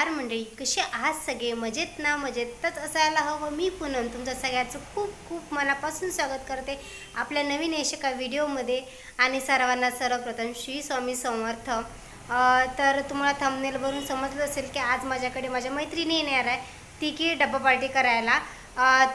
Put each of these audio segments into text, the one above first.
कसे आज सगळे? मजेत ना मजेतच असायला हवं मी पूनम तुमचं सगळ्याचं खूप खूप मनापासून स्वागत करते आपल्या नवीन यश एका व्हिडिओमध्ये. आणि सर्वांना सर्वप्रथम श्री स्वामी समर्थ. तर तुम्हाला थंबनेलवरून समजलं असेल की आज माझ्याकडे माझ्या मैत्रिणी येणार आहे. ती की डब्बा पार्टी करायला.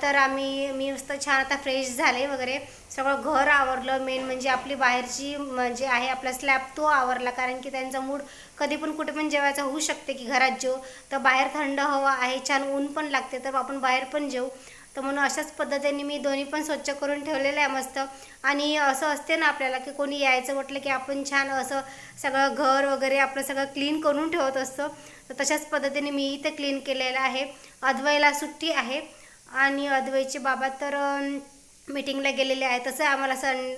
तर आम्ही मी मस्त छान आता फ्रेश झाले वगैरे. सगळं घर आवरलं. मेन म्हणजे आपली बाहेरची म्हणजे आहे आपला स्लॅब तो आवरला. कारण की त्यांचा मूड कधी पण कुठे पण जेवायचा होऊ शकते की घरात जेव तर बाहेर थंड हवा आहे छान ऊन पण लागते तर आपण बाहेर पण जेऊ. तर म्हणून अशाच पद्धतीने मी दोन्ही पण स्वच्छ करून ठेवलेलं आहे मस्त. आणि असं असते ना आपल्याला की कोणी यायचं म्हटलं की आपण छान असं सगळं घर वगैरे आपलं सगळं क्लीन करून ठेवत असतो. तर तशाच पद्धतीने मी इथे क्लीन केलेलं आहे. अद्वैला सुट्टी आहे. आणि अद्वैचे बाबा तर मीटिंगला गेलेले आहे तसं आम्हाला सं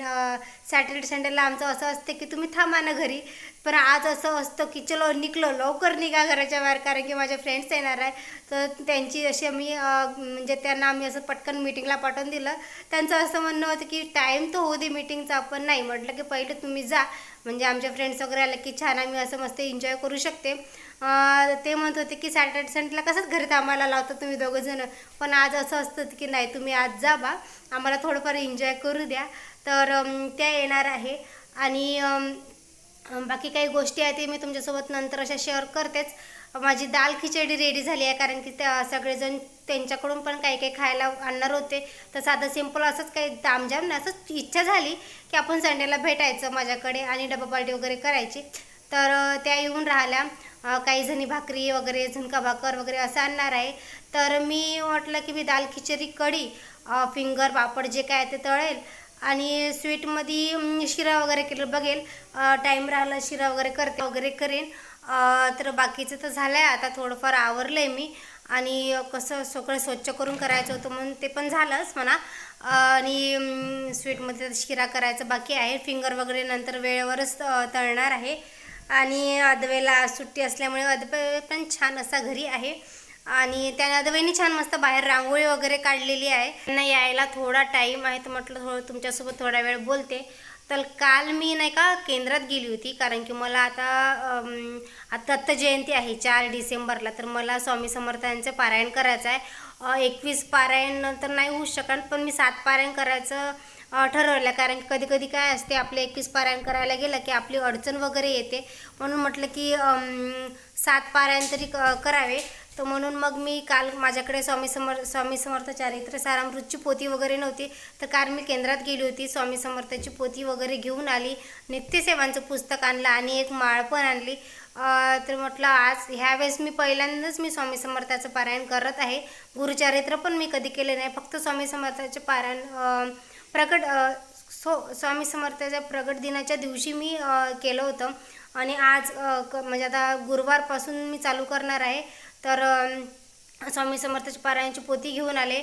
सॅटर्डे संडेला आमचं असं असते की तुम्ही थांबा ना घरी. पण आज असं असतं की चलो निघलो लवकर निघा घराच्या बाहेर कारण की माझ्या फ्रेंड्स येणार आहे तर त्यांची अशी आम्ही म्हणजे त्यांना आम्ही असं पटकन मीटिंगला पाठवून दिलं. त्यांचं असं म्हणणं होतं की टाईम तर होऊ दे मीटिंगचा पण नाही. म्हटलं की पहिले तुम्ही जा. म्हणजे आमच्या फ्रेंड्स वगैरे आले की छान आम्ही असं मस्त एन्जॉय करू शकते. ते म्हणत होते की सॅटर्डे संडेला कसंच घरी थांबायला लावता तुम्ही दोघंजणं पण आज असं असतं की नाही तुम्ही आज जा बा. आम्हाला थोडंफार एन्जॉय करू द्या. तर त्या येणार आहे. आणि बाकी काही गोष्टी आहेत ते मी तुमच्यासोबत नंतर अशा शेअर करतेच. माझी दाल खिचडी रेडी झाली आहे कारण की त्या सगळेजण त्यांच्याकडून पण काही काही खायला आणणार होते. तर साधं सिंपल असंच काही दामजाम नाही असंच इच्छा झाली की आपण संडेला भेटायचं माझ्याकडे आणि डबा पार्टी वगैरे करायची. तर त्या येऊन राहिल्या. काही जणी भाकरी वगैरे झुणका भाकर वगैरे असं आणणार आहे. तर मी म्हटलं की मी दाल खिचडी कढी फिंगर पापड जे काय ते तळेल. आणि स्वीटमध्ये शिरा वगैरे केलं बघेल. टाईम राहिला शिरा वगैरे करते वगैरे करेन. तर बाकीचं तर झालं आहे आता थोडंफार आवरलं आहे मी. आणि कसं सगळं स्वच्छ करून करायचं होतं म्हणून ते पण झालंच म्हणा. आणि स्वीटमध्ये शिरा करायचं बाकी आहे. फिंगर वगैरे नंतर वेळेवरच तळणार आहे. आणि अदवेला सुट्टी असल्यामुळे अदवे पण छान असा घरी आहे. आणि त्या अदवेनी छान मस्त बाहेर रांगोळी वगैरे काढलेली आहे. त्यांना यायला थोडा टाईम आहे तर म्हटलं थोडं तुमच्यासोबत थोडा वेळ बोलते. तर काल मी नाही का केंद्रात गेली होती कारण की मला आता आता दत्त जयंती आहे चार डिसेंबरला. तर मला स्वामी समर्थांचं पारायण करायचं आहे. एकवीस पारायण तर नाही होऊ शकत पण मी सात पारायण करायचं ठरवलं. कारण कधी कधी काय असते आपले एकवीस पारायण करायला गेलं की आपली अडचण वगैरे येते. म्हणून म्हटलं की सात पारायण तरी क- करावे. तर म्हणून मग मी काल माझ्याकडे स्वामी समर्थ स्वामी समर्थ चारित्र सारामृतची पोथी वगैरे नव्हती. तर काल मी केंद्रात गेली होती स्वामी समर्थाची पोथी वगैरे घेऊन आली. नित्यसेवांचं पुस्तक आणलं आणि एक माळ पण आणली. तर म्हटलं आज ह्यावेळेस मी पहिल्यांदाच मी स्वामी समर्थाचं पारायण करत आहे. गुरुचरित्र पण मी कधी केले नाही. फक्त स्वामी समर्थाचे पारायण प्रकट सो स्वामी समर्थाच्या प्रगट दिनाच्या दिवशी मी केलं होतं. आणि आज क- म्हणजे आता गुरुवारपासून मी चालू करणार आहे. तर स्वामी समर्थाची पारायणची पोथी घेऊन आले.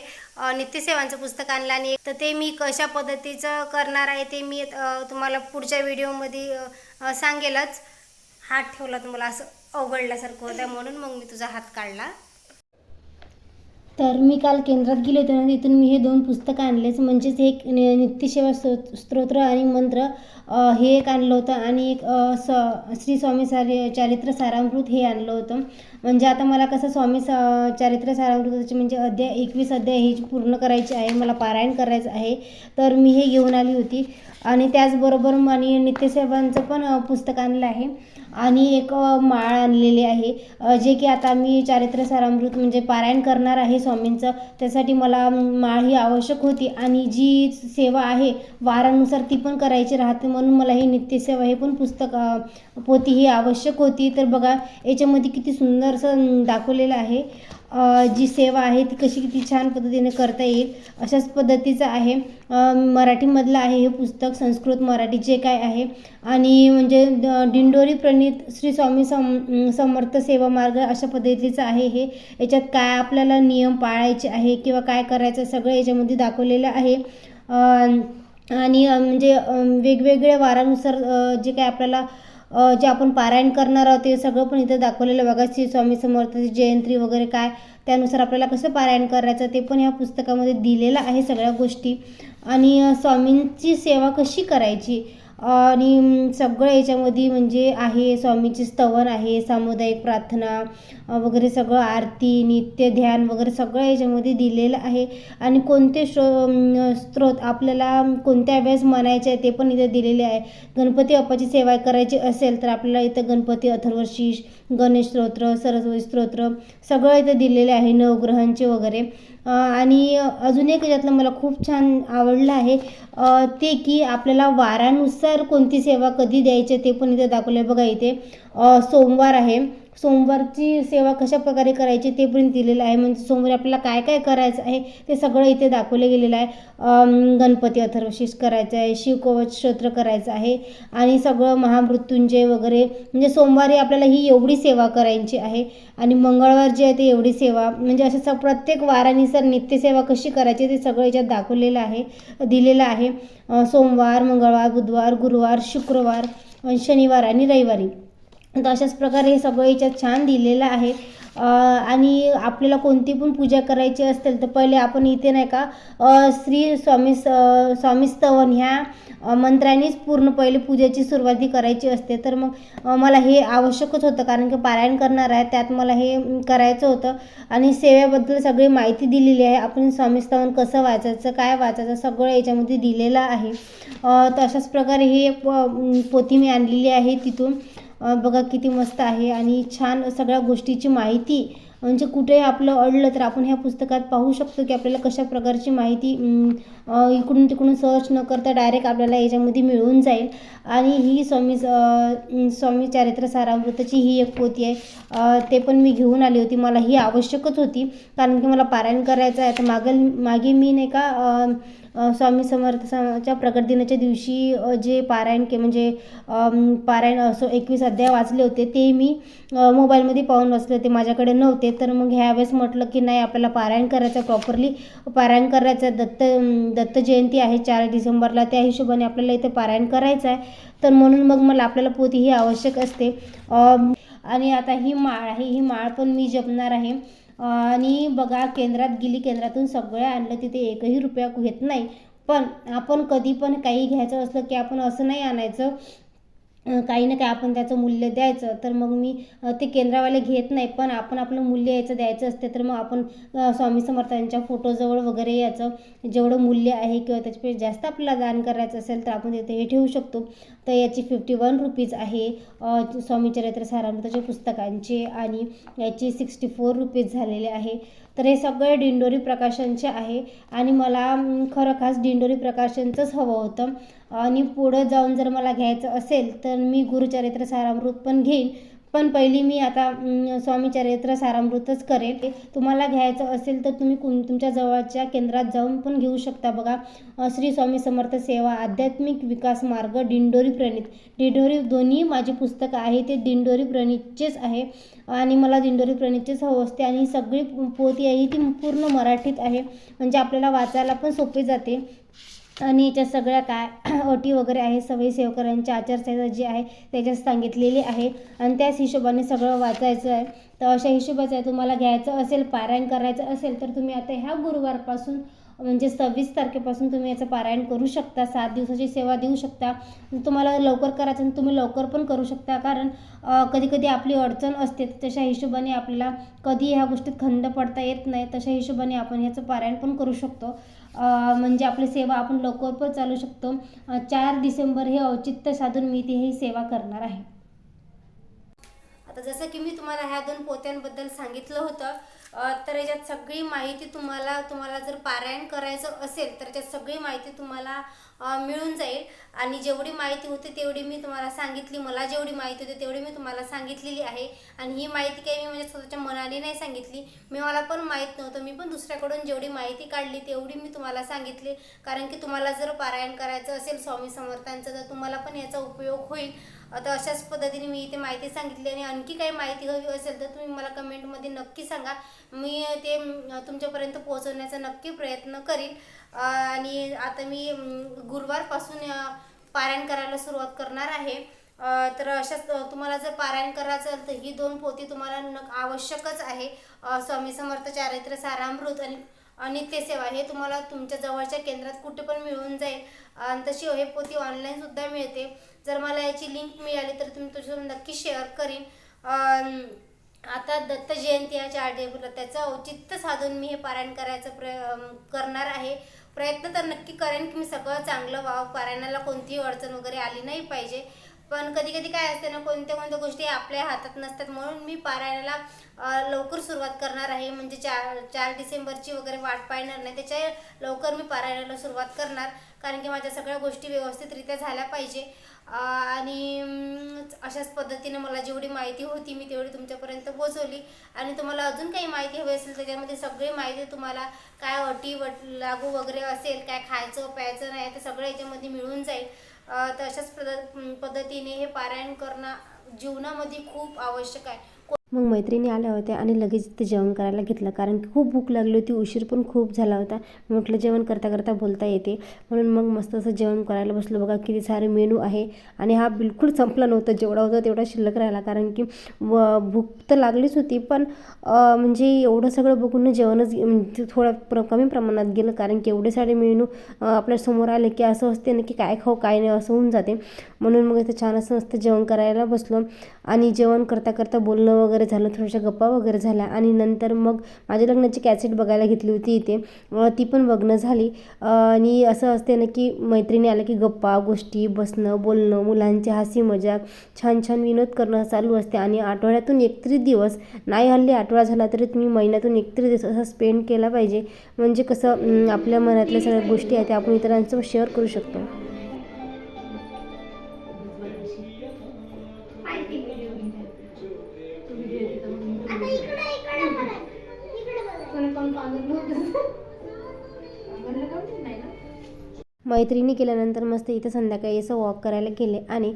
नित्यसेवांचं पुस्तक आणलं आणि तर ते मी कशा पद्धतीचं करणार आहे ते मी तुम्हाला पुढच्या व्हिडिओमध्ये सांगेलच. हात ठेवला तुम्हाला असं अवघडल्यासारखं होतं म्हणून मग मी तुझा हात काढला. तर मी काल केंद्रात गेले होते ना तिथून मी हे दोन पुस्तकं आणलेच म्हणजेच एक नि- नित्यसेवा स्तो स्तोत्र आणि मंत्र. हे एक आणलं होतं आणि एक स श्री स्वामी सारी चारित्र सारामृत हे आणलं होतं. म्हणजे आता मला कसं स्वामी स चारित्र सारामृताचे म्हणजे अध्याय एकवीस अध्याय हे पूर्ण करायचे आहे मला पारायण करायचं आहे तर मी हे घेऊन आली होती. आणि त्याचबरोबर म- आणि नित्यसेवांचं पण पुस्तक आणलं आहे. आणि एक माळ आणलेली आहे. जे की आता मी चारित्र्य सारामृत म्हणजे पारायण करणार आहे स्वामींचं त्यासाठी मला माळ ही आवश्यक होती. आणि जी सेवा आहे वारानुसार ती पण करायची राहते म्हणून मला ही नित्यसेवा हे पण पुस्तक पोती ही आवश्यक होती. तर बघा याच्यामध्ये किती सुंदरसं दाखवलेलं आहे. जी सेवा आहे ती कशी किती छान पद्धतीने करता येईल अशाच पद्धतीचं आहे. मराठीमधलं आहे हे पुस्तक संस्कृत मराठी जे काय आहे. आणि म्हणजे द- दिंडोरी प्रणित श्री स्वामी सम समर्थ सेवा मार्ग अशा पद्धतीचं आहे हे. याच्यात काय आपल्याला नियम पाळायचे आहे किंवा काय करायचं सगळं याच्यामध्ये दाखवलेलं आहे. आणि म्हणजे वेगवेगळ्या वारानुसार जे काय आपल्याला जे आपण पारायण करणार आहोत ते सगळं पण इथं दाखवलेलं बघा श्री स्वामी समर्थाची जयंती वगैरे काय त्यानुसार आपल्याला कसं पारायण करायचं ते पण ह्या पुस्तकामध्ये दिलेलं आहे सगळ्या गोष्टी. आणि स्वामींची सेवा कशी करायची? आणि सगळं याच्यामध्ये म्हणजे आहे स्वामीचे स्तवन आहे सामुदायिक प्रार्थना वगैरे सगळं आरती नित्य ध्यान वगैरे सगळं याच्यामध्ये दिलेलं आहे. आणि कोणते श्रो स्त्रोत आपल्याला कोणत्या वेळेस म्हणायचे आहे ते पण इथे दिलेले आहे. गणपती अप्पाची सेवा करायची असेल तर आपल्याला इथं गणपती अथर्वशीष गणेश स्तोत्र सरस्वती स्तोत्र सगळं इथं दिलेले आहे नवग्रहांचे वगैरे. आणि अजून एक याच्यातलं मला खूप छान आवडलं आहे ते की आपल्याला वारानुसार कोणती सेवा कधी द्यायची ते पण इथे दाखवलं आहे बघा इथे. सोमवार आहे. सोमवारची सेवा कशा प्रकारे करायची ते पण दिलेलं आहे. म्हणजे सोमवारी आपल्याला काय काय करायचं आहे ते सगळं इथे दाखवलं गेलेलं आहे. गणपती अथर्वशीष करायचं आहे शिवकवच स्तोत्र करायचं आहे आणि सगळं महामृत्युंजय वगैरे. म्हणजे सोमवारी आपल्याला ही एवढी सेवा करायची आहे आणि मंगळवार जे आहे ते एवढी सेवा. म्हणजे असं स प्रत्येक वारानुसार नित्यसेवा कशी करायची ते सगळं याच्यात दाखवलेलं आहे दिलेलं आहे. सोमवार मंगळवार बुधवार गुरुवार शुक्रवार शनिवार आणि रविवारी. तर अशाच प्रकारे हे सगळं याच्यात छान दिलेलं आहे. आणि आपल्याला कोणती पण पूजा करायची असेल तर पहिले आपण इथे नाही का श्री स्वामी स स्वामी स्तवन ह्या मंत्रानेच पूर्ण पहिले पूजेची सुरुवाती करायची असते. तर मग मला हे आवश्यकच होतं कारण की पारायण करणार आहे त्यात मला हे करायचं होतं. आणि सेवेबद्दल सगळी माहिती दिलेली आहे. आपण स्वामी स्तवन कसं वाचायचं काय वाचायचं सगळं याच्यामध्ये दिलेलं आहे. तर अशाच प्रकारे हे पोथी मी आणलेली आहे तिथून. बघा किती मस्त आहे आणि छान सगळ्या गोष्टीची माहिती म्हणजे कुठे आपलं अडलं तर आपण ह्या पुस्तकात पाहू शकतो की आपल्याला कशा प्रकारची माहिती इकडून तिकडून सर्च न करता डायरेक्ट आपल्याला याच्यामध्ये मिळून जाईल. आणि ही स्वामी स्वामी चारित्र सारामृताची ही एक पोथी आहे. ते पण मी घेऊन आली होती. मला ही आवश्यकच होती. कारण की मला पारायण करायचं आहे. तर मागल मागे मी नाही का स्वामी समर्थाच्या प्रकट दिनाच्या दिवशी जे पारायण के म्हणजे पारायण असं एकवीस अध्याय वाचले होते ते मी मोबाईलमध्ये पाहून वाचले होते. माझ्याकडे नव्हते. तर मग ह्यावेळेस म्हटलं की नाही आपल्याला पारायण करायचं प्रॉपरली पारायण करायचं दत्त दत्त जयंती आहे चार डिसेंबरला. त्या हिशोबाने आपल्याला इथे पारायण करायचं आहे. तर म्हणून मग मला आपल्याला पोथी ही आवश्यक असते. आणि आता ही माळ आहे. ही माळ पण मी जपणार आहे. आणि बघा केंद्रात गेली केंद्रातून सगळं आणलं तिथे एकही रुपया घेत नाही. पण आपण कधी पण काही घ्यायचं असलं की आपण असं नाही आणायचं. काही ना काही आपण त्याचं मूल्य द्यायचं तर मग मी ते केंद्रावाले घेत नाही पण आपण आपलं मूल्य याचं द्यायचं असते तर मग आपण स्वामी समर्थांच्या फोटोजवळ वगैरे याचं जेवढं मूल्य आहे किंवा त्याच्यापेक्षा जास्त आपल्याला दान करायचं असेल तर आपण तिथे हे ठेवू शकतो. तर याची फिफ्टी वन रुपीज आहे स्वामी चरित्र सारामृताच्या पुस्तकांचे आणि याची सिक्स्टी फोर रुपीज झालेले आहे. तर हे सगळे डिंडोरी प्रकाशनचे आहे आणि मला खरं खास दिंडोरी प्रकाशनचंच हवं होतं. आणि पुढं जाऊन जर मला घ्यायचं असेल तर मी गुरुचरित्र सारामृत पण घेईन. पण पहिली मी आता स्वामी चरित्र सारामृतच करेल. तुम्हाला घ्यायचं असेल तर तुम्ही कु तुमच्या जवळच्या केंद्रात जाऊन पण घेऊ शकता बघा. श्री स्वामी समर्थ सेवा आध्यात्मिक विकास मार्ग दिंडोरी प्रणित. दिंडोरी दोन्ही माझी पुस्तकं आहे ते दिंडोरी प्रणितचेच आहे. आणि मला दिंडोरी प्रणितचेच हवं असते. आणि सगळी पोती आहे ती पूर्ण मराठीत आहे. म्हणजे आपल्याला वाचायला पण सोपी जाते. आणि याच्या सगळ्या काय अटी वगैरे आहे सवयी सेवकऱ्यांच्या आचारसंहिता जी आहे त्याच्यात सांगितलेली आहे. आणि त्याच हिशोबाने सगळं वाचायचं आहे. तर अशा हिशोबाचं आहे तुम्हाला घ्यायचं असेल पारायण करायचं असेल तर तुम्ही आता ह्या गुरुवारपासून म्हणजे सव्वीस तारखेपासून तुम्ही याचं पारायण करू शकता सात दिवसाची सेवा देऊ शकता. तुम्हाला लवकर करायचं आणि तुम्ही लवकर पण करू शकता. कारण कधी कधी आपली अडचण असते तशा हिशोबाने आपल्याला कधी ह्या गोष्टीत खंड पडता येत नाही. तशा हिशोबाने आपण ह्याचं पारायण पण करू शकतो. म्हणजे आपली सेवा आपण लवकर पण चालू शकतो. चार डिसेंबर हे औचित्य साधून मी ती ही सेवा करणार आहे. आता जसं की मी तुम्हाला ह्या दोन पोत्यांबद्दल सांगितलं होतं तर याच्यात सगळी माहिती तुम्हाला तुम्हाला जर पारायण करायचं असेल तर त्यात सगळी माहिती तुम्हाला मिळून जाईल. आणि जेवढी माहिती होती तेवढी मी तुम्हाला सांगितली. मला जेवढी माहिती होती तेवढी मी तुम्हाला सांगितलेली आहे. आणि ही माहिती काही मी म्हणजे स्वतःच्या मनाने नाही सांगितली. मी मला पण माहीत नव्हतं. मी पण दुसऱ्याकडून जेवढी माहिती काढली तेवढी मी तुम्हाला सांगितली. कारण की तुम्हाला जर पारायण करायचं असेल स्वामी समर्थांचं तर तुम्हाला पण याचा उपयोग होईल. आता अशाच पद्धतीने मी इथे माहिती सांगितली आणि आणखी काही माहिती हवी असेल तर तुम्ही मला कमेंटमध्ये नक्की सांगा. मी ते तुमच्यापर्यंत पोहोचवण्याचा नक्की प्रयत्न करीन. आणि आता मी गुरुवारपासून पारायण करायला सुरुवात करणार आहे. तर अशाच तुम्हाला जर पारायण करायचं असेल तर ही दोन पोती तुम्हाला न आवश्यकच आहे. स्वामी समर्थ चारित्र सारामृत आणि नित्यसेवा हे तुम्हाला तुमच्या जवळच्या केंद्रात कुठे पण मिळून जाईल. आणि तशी हे पोती ऑनलाईन सुद्धा मिळते. जर मला याची लिंक मिळाली तर तुम्ही तुझ्यासोबत नक्की शेअर करीन. आता दत्त जयंती आहे चार एप्रिलला त्याचं औचित्य साधून मी हे पारायण करायचं प्र करणार आहे. प्रयत्न तर नक्की करेन की मी सगळं चांगलं व्हावं पारायणाला कोणतीही अडचण वगैरे आली नाही पाहिजे. पण कधी कधी काय असते ना कोणत्या कोणत्या गोष्टी आपल्या हातात नसतात. म्हणून मी पारायणाला लवकर सुरुवात करणार आहे. म्हणजे चार चार डिसेंबरची वगैरे वाट पाहणार नाही. त्याच्या लवकर मी पारायणाला सुरुवात करणार. कारण की माझ्या सगळ्या गोष्टी व्यवस्थितरित्या झाल्या पाहिजे. आणि अशाच पद्धतीने मला जेवढी माहिती होती मी तेवढी तुमच्यापर्यंत पोचवली आणि तुम्हाला अजून काही माहिती हवी असेल त्याच्यामध्ये सगळी माहिती तुम्हाला काय अटी वट लागू वगैरे असेल काय खायचं प्यायचं नाही ते सगळं याच्यामध्ये मिळून जाईल. तशाच पद पद्धतीने हे पारायण करणं जीवनामध्ये खूप आवश्यक आहे. मग मैत्रिणी आल्या होत्या आणि लगेच ते जेवण करायला घेतलं. कारण की खूप भूक लागली होती उशीर पण खूप झाला होता. म्हटलं जेवण करता करता बोलता येते. म्हणून मग मस्त असं जेवण करायला बसलो. बघा किती सारे मेनू आहे. आणि हा बिलकुल संपला नव्हता जेवढा होता तेवढा शिल्लक राहिला. कारण की व भूक तर लागलीच होती पण म्हणजे एवढं सगळं बघून जेवणच म्हणजे थोडं प्र कमी प्रमाणात गेलं. कारण की एवढे सारे मेनू आपल्यासमोर आले की असं असते ना की काय खाऊ काय नाही असं होऊन जाते. म्हणून मग इथं छान असं मस्त जेवण करायला बसलो. आणि जेवण करता करता बोलणं वगैरे वगैरे झालं थोड्याशा गप्पा वगैरे झाल्या आणि नंतर मग माझ्या लग्नाची कॅसेट बघायला घेतली होती इथे. ती पण बघणं झाली. आणि असं असते ना की मैत्रिणी आल्या की गप्पा गोष्टी बसणं बोलणं मुलांची हसी मजाक छान छान विनोद करणं चालू असते आणि आठवड्यातून एकतरी दिवस नाही हल्ली आठवडा झाला तरी तुम्ही महिन्यातून एकतरी दिवस असा स्पेंड केला पाहिजे. म्हणजे कसं आपल्या मनातल्या सगळ्या गोष्टी आहेत त्या आपण इतरांसोबत शेअर करू शकतो. मैत्रिणी केल्यानंतर मस्त इथं संध्याकाळी असं वॉक करायला गेले. आणि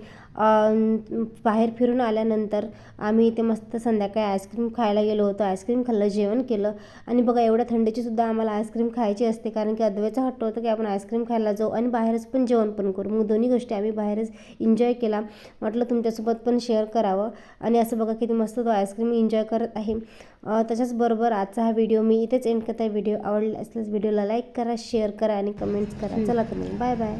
बाहेर फिरून आल्यानंतर आम्ही इथे मस्त संध्याकाळी आईस्क्रीम खायला गेलो होतो. आईस्क्रीम खाल्लं जेवण केलं. आणि बघा एवढ्या थंडीचीसुद्धा आम्हाला आईस्क्रीम खायची असते. कारण की अद्वैचा हट्ट होतं की आपण आईस्क्रीम खायला जाऊ आणि बाहेरच पण जेवण पण करू. मग दोन्ही गोष्टी आम्ही बाहेरच एन्जॉय केला. म्हटलं तुमच्यासोबत पण शेअर करावं. आणि असं बघा किती मस्त तो आईस्क्रीम एन्जॉय करत आहे. त्याच्याचबरोबर आजचा हा व्हिडिओ मी इथेच एंड करता. व्हिडिओ आवडला असल्यास व्हिडिओला लाईक करा शेअर करा आणि कमेंट्स करा. चला तर बाय बाय